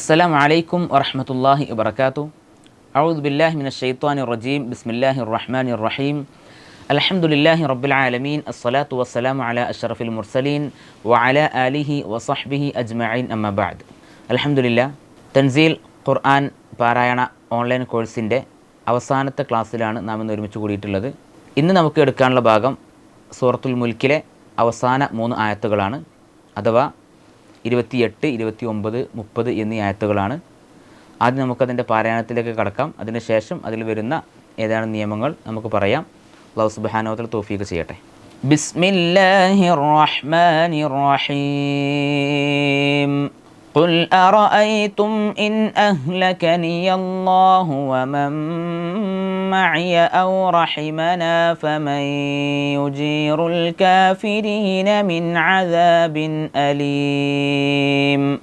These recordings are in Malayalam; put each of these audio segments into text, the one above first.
അസ്സലാം വലൈക്കും വറഹമത്തല്ലാഹി വബർക്കാത്തു ഔദ് ബില്ലാഹി മിന റജീം. ബിസ്മില്ലാഹി റഹ്മാൻ റഹീം. അലഹമുല്ലാഹി റബ്ബുലാലമീൻ അസ്സലാത്തു വസ്സലാം അല അഷറഫുൽ മുർസലീൻ. വഅല അലിഹി വസഹ്ബിഹി അജ്മഈൻ. അമ്മബാദ് അലഹമുല്ല തൻസീൽ ഖുർആൻ പാരായണ ഓൺലൈൻ കോഴ്സിന്റെ അവസാനത്തെ ക്ലാസ്സിലാണ് നാം ഇന്ന് ഒരുമിച്ച് കൂടിയിട്ടുള്ളത്. ഇന്ന് നമുക്ക് എടുക്കാനുള്ള ഭാഗം സൂറത്തുൽ മുൽക്കിലെ അവസാന മൂന്ന് ആയത്തുകളാണ്. അഥവാ ഇരുപത്തിയെട്ട് ഇരുപത്തി ഒമ്പത് മുപ്പത് എന്നീ ആയത്തുകളാണ്. ആദ്യം നമുക്കതിന്റെ പാരായണത്തിലേക്ക് കടക്കാം. അതിനുശേഷം അതിൽ വരുന്ന ഏതാനും നിയമങ്ങൾ നമുക്ക് പറയാം. അള്ളാഹു സുബാനോത്തിൽ തോഫീക്ക് ചെയ്യട്ടെ. ബിസ്മില്ലാഹിർ റഹ്മാനിർ റഹീം. قل أرأيتم إن أهلكني الله ومن معي أو رحمنا فمن يجير الكافرين من عذاب أليم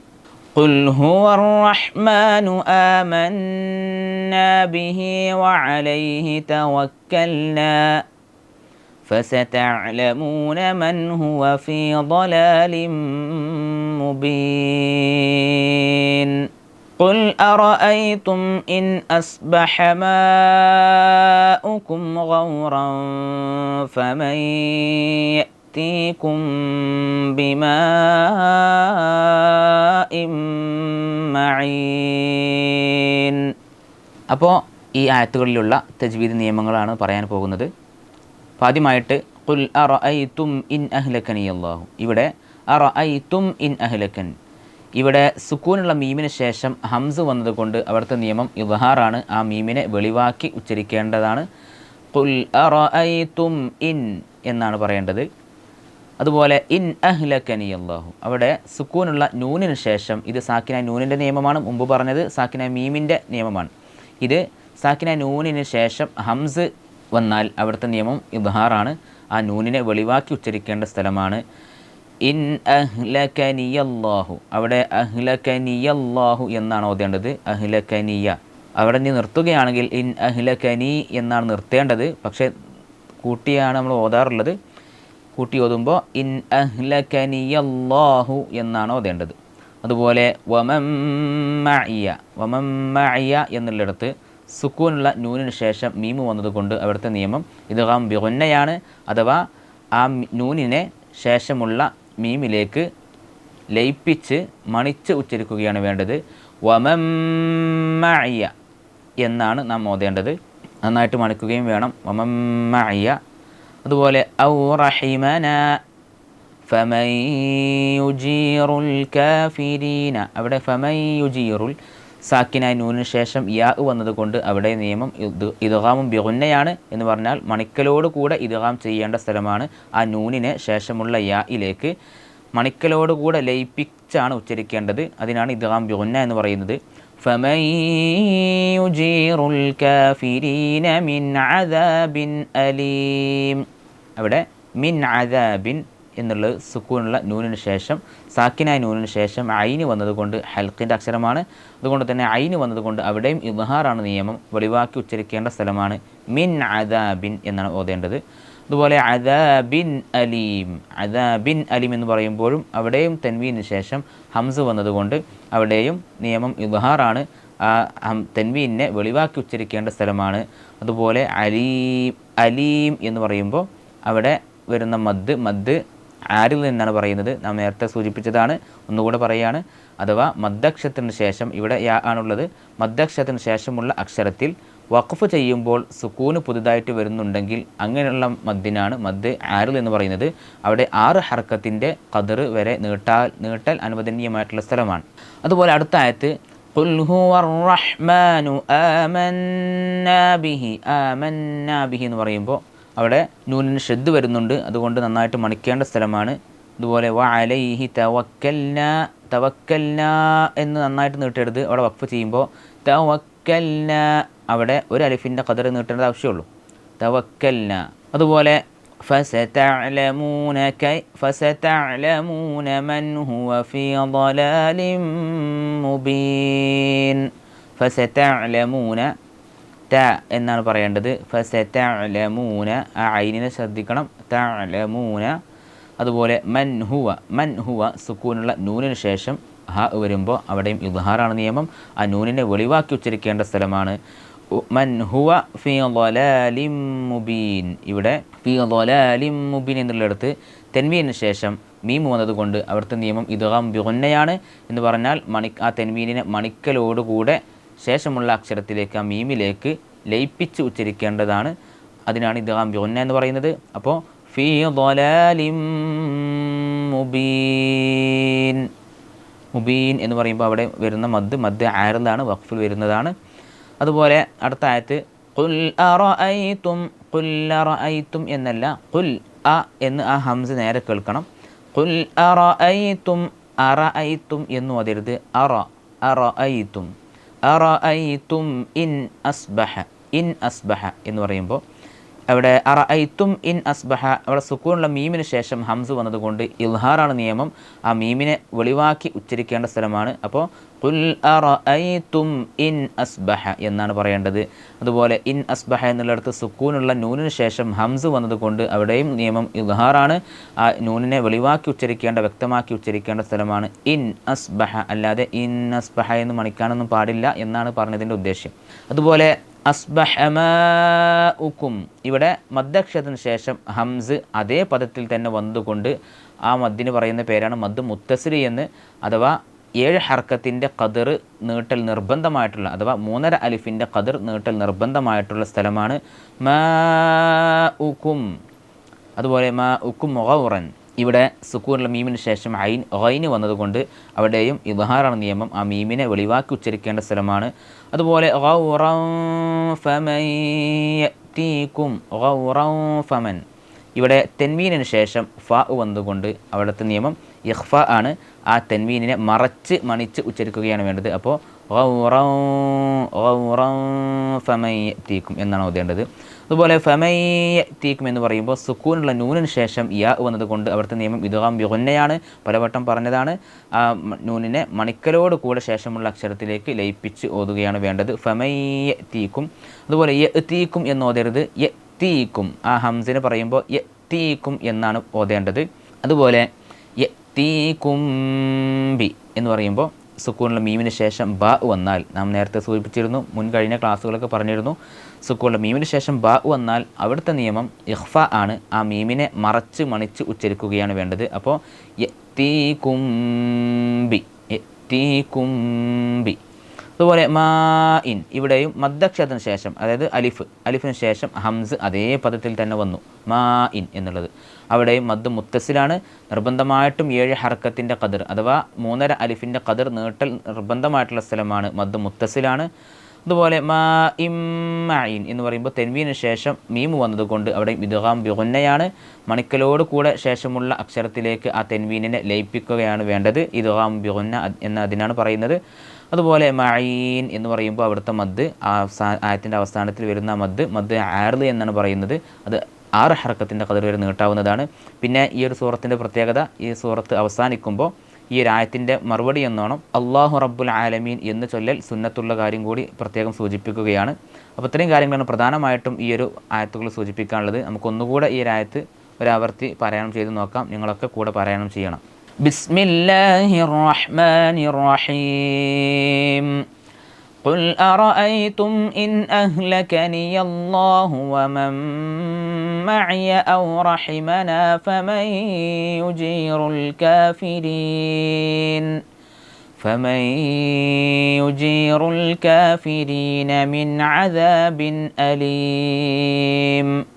قل هو الرحمن آمنا به وعليه توكلنا فستعلمون من هو في ضلال مبين قل أرأيتم إن أصبح ماؤكم غورا فمن يأتيكم بماء معين അപ്പോൾ ഈ ആയത്തുകളിലുള്ള തജ്വീദ് നിയമങ്ങളാണ് പറയാൻ പോകുന്നത് അപ്പോൾ ആദ്യമായിട്ട് കുൽ അറ തും ഇൻ അഹ്ലക്കനി അള്ളാഹു ഇവിടെ അറ തും ഇൻ അഹ്ലക്കൻ. ഇവിടെ സുക്കൂനുള്ള മീമിന് ശേഷം ഹംസ് വന്നതുകൊണ്ട് അവിടുത്തെ നിയമം ഇവഹാറാണ് ആ മീമിനെ വെളിവാക്കി ഉച്ചരിക്കേണ്ടതാണ്. കുൽ അറ തും ഇൻ എന്നാണ് പറയേണ്ടത്. അതുപോലെ ഇൻ അഹ്ലക്കനി അള്ളാഹു അവിടെ സുക്കൂനുള്ള നൂനിന് ശേഷം ഇത് സാക്കിന നൂനിന്റെ നിയമമാണ്. മുമ്പ് പറഞ്ഞത് സാക്കിന മീമിന്റെ നിയമമാണ്. ഇത് സാക്കിന നൂനിന് ശേഷം ഹംസ് വന്നാൽ അവിടുത്തെ നിയമം ഇബ്ഹാറാണ്. ആ നൂനിനെ വെളിവാക്കി ഉച്ചരിക്കേണ്ട സ്ഥലമാണ്. ഇൻ അഹ്ലക്കനിയല്ലാഹു അവിടെ അഹ്ലക്കനിയല്ലാഹു എന്നാണ് ഓതേണ്ടത്. അഹ്ലക്കനിയ അവിടെ നീ നിർത്തുകയാണെങ്കിൽ ഇൻ അഹ്ലക്കനി എന്നാണ് നിർത്തേണ്ടത്. പക്ഷേ കൂട്ടിയാണ് നമ്മൾ ഓതാറുള്ളത്. കൂട്ടി ഓതുമ്പോൾ ഇൻ അഹ്ലക്കനിയല്ലാഹു എന്നാണ് ഓതേണ്ടത്. അതുപോലെ വമമ്മഇയ വമമ്മഇയ എന്നുള്ളിടത്ത് സുക്കൂനുള്ള നൂനിന് ശേഷം മീമ് വന്നതുകൊണ്ട് അവിടുത്തെ നിയമം ഇദ്ഗാം ബിഗുന്നയാണ് അഥവാ ആ നൂനിനെ ശേഷമുള്ള മീമിലേക്ക് ലയിപ്പിച്ച് മണിച്ച് ഉച്ചരിക്കുകയാണ് വേണ്ടത്. വമമ്മഇയ എന്നാണ് നാം ഓതേണ്ടത്. നന്നായിട്ട് മണിക്കുകയും വേണം. വമമ്മഇയ അതുപോലെ ഔ റഹിമന ഫമൻ യുജീറുൽ കാഫിരീന. അവിടെ ഫമൻ യുജീറുൽ സാക്കിനായി നൂനിന് ശേഷം യാ വന്നതുകൊണ്ട് അവിടെ നിയമം ഇദ്ഗാമും ബിഗുന്നയാണ് എന്ന് പറഞ്ഞാൽ മണിക്കലോട് കൂടെ ഇദ്ഗാം ചെയ്യേണ്ട സ്ഥലമാണ് ആ നൂനിന് ശേഷമുള്ള യായിലേക്ക് മണിക്കലോട് കൂടെ ലയിപ്പിച്ചാണ് ഉച്ചരിക്കേണ്ടത് അതിനാണ് ഇദ്ഗാം ബിഗുന്ന എന്ന് പറയുന്നത് فمن يجير الكافرين من عذاب أليم അവിടെ മിൻ അദാബിൻ എന്നുള്ളത് സുക്കൂനുള്ള നൂനിന് ശേഷം സാക്കിനായ നൂനിന് ശേഷം ഐന് വന്നതുകൊണ്ട് ഹൽക്കിന്റെ അക്ഷരമാണ്. അതുകൊണ്ട് തന്നെ ഐന് വന്നതുകൊണ്ട് അവിടെയും ഇബ്ഹാറാണ് നിയമം. വെളിവാക്കി ഉച്ചരിക്കേണ്ട സ്ഥലമാണ് മിൻ അദാബിൻ എന്നാണ് ഓതേണ്ടത്. അതുപോലെ അദാബിൻ അലീം അദാബിൻ അലീം എന്ന് പറയുമ്പോഴും അവിടെയും തെൻവീന് ശേഷം ഹംസ് വന്നതുകൊണ്ട് അവിടെയും നിയമം ഇബ്ഹാറാണ് ആ തെൻവീനെ വെളിവാക്കി ഉച്ചരിക്കേണ്ട സ്ഥലമാണ്. അതുപോലെ അലീം അലീം എന്ന് പറയുമ്പോൾ അവിടെ വരുന്ന മദ് മദ് ആരിൽ നിന്നാണ് പറയുന്നത് നാം നേരത്തെ സൂചിപ്പിച്ചതാണ് ഒന്നുകൂടെ പറയുകയാണ് അഥവാ മദ്ദക്ഷരത്തിന് ശേഷം ഇവിടെ യാ ആണുള്ളത് മദ്ദക്ഷരത്തിന് ശേഷമുള്ള അക്ഷരത്തിൽ വഖഫ് ചെയ്യുമ്പോൾ സുക്കൂന് പുതുതായിട്ട് വരുന്നുണ്ടെങ്കിൽ അങ്ങനെയുള്ള മദ്ദിനാണ് മദ് ആരിൽ എന്ന് പറയുന്നത് അവിടെ ആറ് ഹർക്കത്തിൻ്റെ കതിർ വരെ നീട്ടാൽ നീട്ടൽ അനുവദനീയമായിട്ടുള്ള സ്ഥലമാണ് അതുപോലെ അടുത്ത ആയത്ത് قل هو الرحمن آمنا به آمنا به എന്ന് പറയുമ്പോൾ അവിടെ നൂനിന് ഷെദ് വരുന്നുണ്ട് അതുകൊണ്ട് നന്നായിട്ട് മണിക്കേണ്ട സ്ഥലമാണ് അതുപോലെ വ അലൈഹി തവക്കൽന തവക്കൽന എന്ന് നന്നായിട്ട് നീട്ടെടുത്ത് അവിടെ വഖഫ് ചെയ്യുമ്പോൾ തവക്കൽന അവിടെ ഒരു അലിഫിൻ്റെ കതർ നീട്ടേണ്ട ആവശ്യമുള്ളൂ തവക്കൽന അതുപോലെ فستعلمون كي فستعلمون من هو في ضلال مبين فستعلمون ത എന്നാണ് പറയേണ്ടത്. ഫസതഅലമൂന ആ ഐനിനെ ശ്രദ്ധിക്കണം. തഅലമൂന അതുപോലെ മൻ ഹുവ മൻ ഹുവ സുക്കൂനുള്ള നൂനിന് ശേഷം ഹ വരുമ്പോൾ അവിടെയും ഇദ്ഹാറാണ് നിയമം. ആ നൂനിനെ വെളിവാക്കി ഉച്ചരിക്കേണ്ട സ്ഥലമാണ്. മൻ ഹുവ ഫി മുബീൻ. ഇവിടെ ഫി ളലാലിം മുബീൻ എന്നുള്ളിടത്ത് തെൻവീനു ശേഷം മീം വന്നതുകൊണ്ട് അവിടുത്തെ നിയമം ഇദ്ഗാം ബിഗുന്നയാണ് എന്ന് പറഞ്ഞാൽ മണി ആ തെൻവീനിനെ മണിക്കലോടുകൂടെ ശേഷമുള്ള അക്ഷരത്തിലേക്ക് ആ മീമിലേക്ക് ലയിപ്പിച്ച് ഉച്ചരിക്കേണ്ടതാണ്. അതിനാണ് ഇദ്ഗാം ജോന്ന എന്ന് പറയുന്നത്. അപ്പോൾ ഫീ ളലാലിം മുബീൻ. മുബീൻ എന്ന് പറയുമ്പോൾ അവിടെ വരുന്ന മദ് മദ് ആയിരുന്നതാണ് വഖഫിൽ വരുന്നതാണ്. അതുപോലെ അടുത്ത ആയത്ത് കുൽ അറഅയ്തും കുൽ അറഅയ്തും എന്നല്ല കുൽ അ എന്ന് ആ ഹംസ് നേരെ കേൾക്കണം. കുൽ അറഅയ്തും അറഅയ്തും എന്ന് അതരുത്. അറ അറഅയ്തും അറഅയ്തും ഇൻ അസ്ബഹ ഇൻ അസ്ബഹ എന്ന് പറയുമ്പോൾ അവിടെ അറ അറഅയ്തും ഇൻ അസ്ബഹ. അവിടെ സുക്കൂണുള്ള മീമിന് ശേഷം ഹംസ് വന്നതുകൊണ്ട് ഇൽഹാറാണ് നിയമം. ആ മീമിനെ വെളിവാക്കി ഉച്ചരിക്കേണ്ട സ്ഥലമാണ്. അപ്പോൾ കുൽ അറഅയ്തും ഇൻ അസ്ബഹ എന്നാണ് പറയേണ്ടത്. അതുപോലെ ഇൻ അസ്ബഹ എന്നുള്ളിടത്ത് സുക്കൂനുള്ള നൂനിന് ശേഷം ഹംസ് വന്നതുകൊണ്ട് അവിടെയും നിയമം ഇൽഹാറാണ്. ആ നൂനിനെ വെളിവാക്കി ഉച്ചരിക്കേണ്ട വ്യക്തമാക്കി ഉച്ചരിക്കേണ്ട സ്ഥലമാണ് ഇൻ അസ്ബഹ. അല്ലാതെ ഇൻ അസ്ബഹ എന്ന് മണിക്കാനൊന്നും പാടില്ല എന്നാണ് പറഞ്ഞതിന്റെ ഉദ്ദേശ്യം. അതുപോലെ അസ്ബഹമാഉക്കും ഇവിടെ മദ്ദക്ഷരത്തിന് ശേഷം ഹംസ് അതേ പദത്തിൽ തന്നെ വന്നുകൊണ്ട് ആ മദ്ദിന് പറയുന്ന പേരാണ് മദ് മുത്തസിരി എന്ന് അഥവാ ഏഴ് ഹർക്കത്തിന്റെ കതിർ നീട്ടൽ നിർബന്ധമായിട്ടുള്ള അഥവാ മൂന്നര അലിഫിന്റെ കതിർ നീട്ടൽ നിർബന്ധമായിട്ടുള്ള സ്ഥലമാണ് മാ ഉക്കും അതുപോലെ മാ ഉക്കും മൊഹറൻ ഇവിടെ സുക്കൂറിലെ മീമിന് ശേഷം ഐൻ ഐന് വന്നതുകൊണ്ട് അവിടെയും ഇബഹാറാണ് നിയമം. ആ മീമിനെ വെളിവാക്കി ഉച്ചരിക്കേണ്ട സ്ഥലമാണ്. അതുപോലെ ഫമൻ. ഇവിടെ തെൻവീനിന് ശേഷം ഫ വന്നുകൊണ്ട് അവിടുത്തെ നിയമം ഇഹ്ഫ ആണ്. ആ തെൻവീനിനെ മറച്ച് മണിച്ച് ഉച്ചരിക്കുകയാണ് വേണ്ടത്. അപ്പോൾ ഫമയ്യത്തീക്കും എന്നാണ് ഓതേണ്ടത്. അതുപോലെ ഫമയ്യത്തീക്കും എന്ന് പറയുമ്പോൾ സുക്കൂനുള്ള നൂനിന് ശേഷം യാ വന്നതുകൊണ്ട് അവിടുത്തെ നിയമം ഇതുകാം വിഹുന്നയാണ് പലവട്ടം പറഞ്ഞതാണ്. ആ നൂനിനെ മണിക്കലോട് കൂടെ ശേഷമുള്ള അക്ഷരത്തിലേക്ക് ലയിപ്പിച്ച് ഓതുകയാണ് വേണ്ടത്. ഫമയ്യത്തീക്കും അതുപോലെ യ തീക്കും എന്ന് ഓതരുത്. യത്തീക്കും. ആ ഹംസിന് പറയുമ്പോൾ യത്തീക്കും എന്നാണ് ഓതേണ്ടത്. അതുപോലെ യത്തീക്കും ബി എന്ന് പറയുമ്പോൾ സുക്കൂണിലെ മീമിന് ശേഷം ബ വന്നാൽ നാം നേരത്തെ സൂചിപ്പിച്ചിരുന്നു മുൻ കഴിഞ്ഞ ക്ലാസ്സുകളൊക്കെ പറഞ്ഞിരുന്നു. സുക്കൂണിലെ മീമിന് ശേഷം ബ വന്നാൽ അവിടുത്തെ നിയമം ഇഹ്ഫ ആണ്. ആ മീമിനെ മറച്ച് മണിച്ച് ഉച്ചരിക്കുകയാണ് വേണ്ടത്. അപ്പോൾ യത്തീകുംബി യത്തീകുംബി അതുപോലെ മാ ഇൻ. ഇവിടെയും മദ്ദക്ഷരത്തിന് ശേഷം അതായത് അലിഫ് അലിഫിന് ശേഷം ഹംസ് അതേ പദത്തിൽ തന്നെ വന്നു. മാ ഇൻ എന്നുള്ളത്. അവിടെയും മദ് മുത്തസിലാണ്. നിർബന്ധമായിട്ടും ഏഴ് ഹർക്കത്തിന്റെ കതിർ അഥവാ മൂന്നര അലിഫിന്റെ കതിർ നീട്ടൽ നിർബന്ധമായിട്ടുള്ള സ്ഥലമാണ് മദ് മുത്തസിലാണ്. അതുപോലെ മാ ഇമ്മയിൻ എന്ന് പറയുമ്പോൾ തെൻവീന് ശേഷം മീമ് വന്നതുകൊണ്ട് അവിടെ ഇദ്ഗാം ബിഗുന്നയാണ്. മണിക്കലോട് കൂടെ ശേഷമുള്ള അക്ഷരത്തിലേക്ക് ആ തെൻവീനിനെ ലയിപ്പിക്കുകയാണ് വേണ്ടത്. ഇദ്ഗാം ബിഗുന്ന എന്ന് അതിനാണ് പറയുന്നത്. അതുപോലെ മഴീൻ എന്ന് പറയുമ്പോൾ അവിടുത്തെ മദ് ആയത്തിന്റെ അവസാനത്തിൽ വരുന്ന മദ് മദ് ആർദ് എന്നാണ് പറയുന്നത്. അത് ആറ് ഹർക്കത്തിന്റെ കതിർ വരെ നീട്ടാവുന്നതാണ്. പിന്നെ ഈ ഒരു സൂറത്തിന്റെ പ്രത്യേകത ഈ സൂറത്ത് അവസാനിക്കുമ്പോൾ ഈ ഒരു ആയത്തിന്റെ മറുപടി എന്നോണം അള്ളാഹു റബ്ബുൽ ആലമീൻ എന്ന് ചൊല്ലൽ സുന്നത്തുള്ള കാര്യം കൂടി പ്രത്യേകം സൂചിപ്പിക്കുകയാണ്. അപ്പോൾ ഇത്രയും കാര്യങ്ങളാണ് പ്രധാനമായിട്ടും ഈ ഒരു ആയത്തുകൾ സൂചിപ്പിക്കാനുള്ളത്. നമുക്കൊന്നുകൂടെ ഈ ഒരു ആയത്ത് ഒരാവർത്തി പാരായണം ചെയ്ത് നോക്കാം. നിങ്ങളൊക്കെ കൂടെ പാരായണം ചെയ്യണം. بسم الله الرحمن الرحيم قل أرأيتم إن أهلكني الله ومن معي أو رحمنا فمن يجير الكافرين فمن يجير الكافرين من عذاب أليم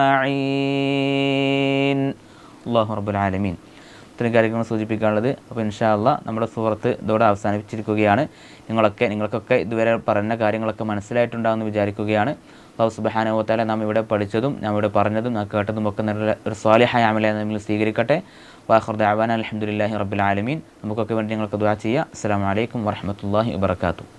അജ്മീൻ അള്ളാഹു റബ്ബുൽ ആലമീൻ. ഇത്രയും കാര്യങ്ങൾ സൂചിപ്പിക്കാനുള്ളത്. അപ്പോൾ ഇൻഷാല്ല നമ്മുടെ സുഹൃത്ത് ഇതോടെ അവസാനിപ്പിച്ചിരിക്കുകയാണ്. നിങ്ങളൊക്കെ നിങ്ങൾക്കൊക്കെ ഇതുവരെ പറഞ്ഞ കാര്യങ്ങളൊക്കെ മനസ്സിലായിട്ടുണ്ടാകുമെന്ന് വിചാരിക്കുകയാണ്. അള്ളാഹു സുബഹാനുഭവത്താലെ നാം ഇവിടെ പഠിച്ചതും നാം ഇവിടെ പറഞ്ഞതും നാം കേട്ടതും ഒക്കെ നല്ല ഒരു സ്വാലിഹായ അമലെ നിങ്ങൾ സ്വീകരിക്കട്ടെ. വാഹുർദ് അബാൻ അലഹമുല്ലാഹി റബ്ബുൽ ആലമീൻ. നമുക്കൊക്കെ വേണ്ടി നിങ്ങൾക്ക് ദുവാ ചെയ്യുക അസ്സാം വലൈക്കും വരഹമത്തല്ലാഹി വാത്തു